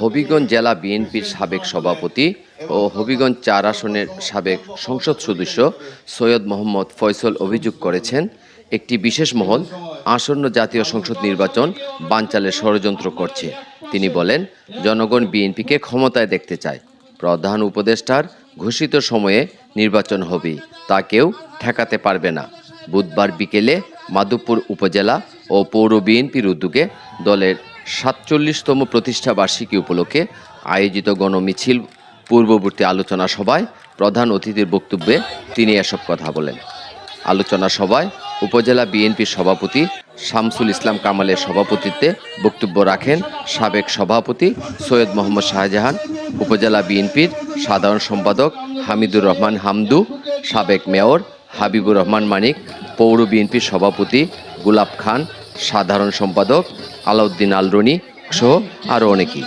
হবিগঞ্জ জেলা বিএনপির সাবেক সভাপতি ও হবিগঞ্জ চার আসনের সাবেক সংসদ সদস্য সৈয়দ মোহাম্মদ ফয়সল অভিযোগ করেছেন, একটি বিশেষ মহল আসন্ন জাতীয় সংসদ নির্বাচন বানচালের ষড়যন্ত্র করছে। তিনি বলেন, জনগণ বিএনপিকে ক্ষমতায় দেখতে চায়। প্রধান উপদেষ্টার ঘোষিত সময়ে নির্বাচন হবে, তা কেউ ঠেকাতে পারবে না। বুধবার বিকেলে মাধবপুর উপজেলা ও পৌর বিএনপির উদ্যোগে দলের সাতচল্লিশতম প্রতিষ্ঠা বার্ষিকী উপলক্ষে আয়োজিত গণমিছিল পূর্ববর্তী আলোচনা সভায় প্রধান অতিথির বক্তব্যে তিনি এসব কথা বলেন। আলোচনা সভায় উপজেলা বিএনপির সভাপতি শামসুল ইসলাম কামালের সভাপতিত্বে বক্তব্য রাখেন সাবেক সভাপতি সৈয়দ মোহাম্মদ শাহজাহান, উপজেলা বিএনপির সাধারণ সম্পাদক হামিদুর রহমান হামদু, সাবেক মেয়র হাবিবুর রহমান মানিক, পৌর বিএনপির সভাপতি গুলাব খান সাধারণ সম্পাদক আলাউদ্দিন আলরনি সহ আরও অনেকেই।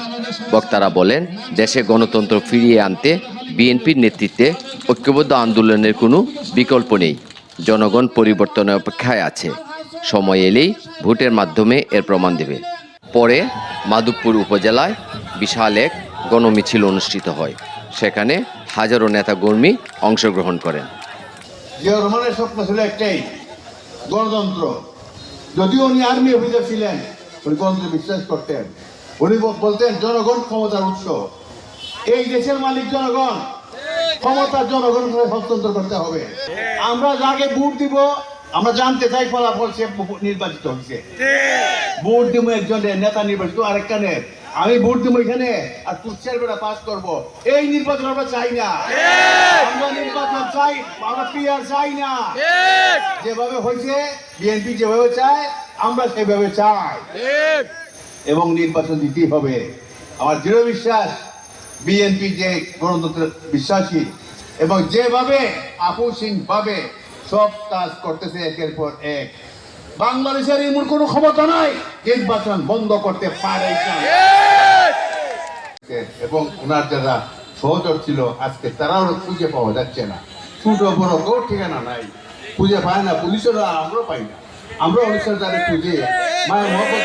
বক্তারা বলেন, দেশে গণতন্ত্র ফিরিয়ে আনতে বিএনপির নেতৃত্বে ঐক্যবদ্ধ আন্দোলনের কোনো বিকল্প নেই। জনগণ পরিবর্তনের অপেক্ষায় আছে। সময় এলেই ভোটের মাধ্যমে এর প্রমাণ দেবে। পরে মাধবপুর উপজেলায় বিশাল এক গণমিছিল অনুষ্ঠিত হয়। সেখানে হাজারো নেতাকর্মী অংশগ্রহণ করেন। রহমানের স্বপ্ন ছিল একটাই, গণতন্ত্র। যদিও উনি আর্মি অফিসার ছিলেন উনি গণতন্ত্র বিশ্বাস করতেন। উনি বলতেন জনগণ ক্ষমতার উৎস। এই দেশের মালিক জনগণ ক্ষমতা জনগণ হস্তান্তর করতে হবে। আমরা যাকে ভোট দিব আমরা জানতে চাই ফলাফল সে নির্বাচিত হয়েছে। ভোট দিব একজনের নেতা নির্বাচিত আরেকটা নেত। আমি ভোট দিব এখানে আর কুচ্ছের বেড়া পাস করব। এই নির্বাচন আমরা চাই না। আমরা নির্বাচন চাই আমরা পিয়ার চাই না। যেভাবে হয়েছে বিএনপি যেভাবে চায় আমরা সেভাবে চাই। এবং নির্বাচন দিতেই হবে। আমার দৃঢ় বিশ্বাস বিএনপি যে গণতন্ত্রের বিশ্বাসী এবং যেভাবে আপুসিং ভাবে সব কাজ করতেছে একের পর এক বাংলাদেশের এমন কোনো ক্ষমতা নাই নির্বাচন বন্ধ করতে পারে না। এবং ওনার যারা সহচর ছিল আজকে, তারাও খুঁজে পাওয়া যাচ্ছে না। ছোট বড় কেউ ঠিকানা নাই। খুঁজে পায় না, পুলিশেরও আমরাও পাই না। আমরা অনুষ্ঠান তাদের খুঁজে মায়ের মহব্বত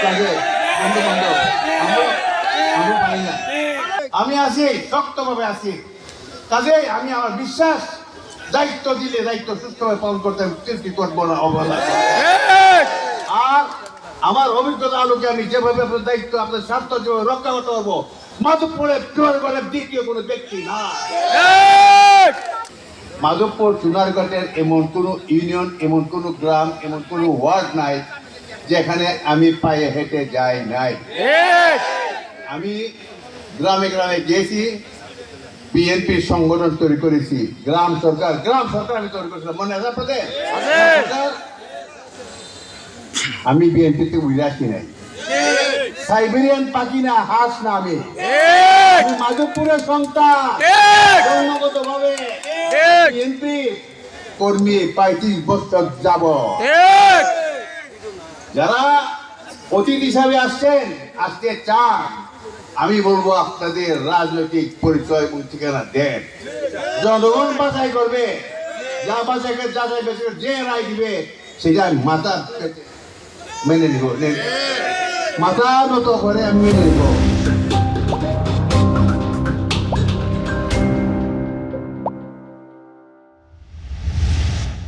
না। আমি আছি শক্তভাবে আছি কাজে আমি আমার বিশ্বাস, দায়িত্ব দিলে দায়িত্ব সুস্থভাবে পালন করতে চেষ্টা করব না অবহেলা আর আমার অভিজ্ঞতা আলোকে আমি যেভাবে দায়িত্ব, আপনার স্বার্থ যেভাবে রক্ষা করতে পারব মাধবপুরে চুনারগড়ের দ্বিতীয় কোনো ব্যক্তি না মাধবপুর চুনারগড়ের এমন কোনো ইউনিয়ন এমন কোনো গ্রাম এমন কোনো ওয়ার্ড নাই যেখানে আমি পায়ে হেঁটে যাই নাই। আমি গ্রামে গ্রামে গিয়েছি বিএনপির সংগঠন তৈরি করেছি গ্রাম সরকার গ্রাম সরকার আমি তৈরি করেছিলাম মনে আছে আপনাদের? আমি বিএনপিতে উড়ে আসি নাই। সাইবেরিয়ান পাখি না হাঁস না আমি মাধবপুরের সন্তান। জন্মগত ভাবে বিএনপি কর্মী পঁয়ত্রিশ বছর যাব যারা অতিথি হিসাবে আসছেন আসতে চান আমি বলব আপনাদের রাজনৈতিক পরিচয় এবং ঠিকানা দেন। জনগণ বাছাই করবে। যা বাছাই করে যাচাই বেছে যে রায় দিবে সেটা মাথা মেনে নিব। নে- মাথা নত করে আমি মেনে নিব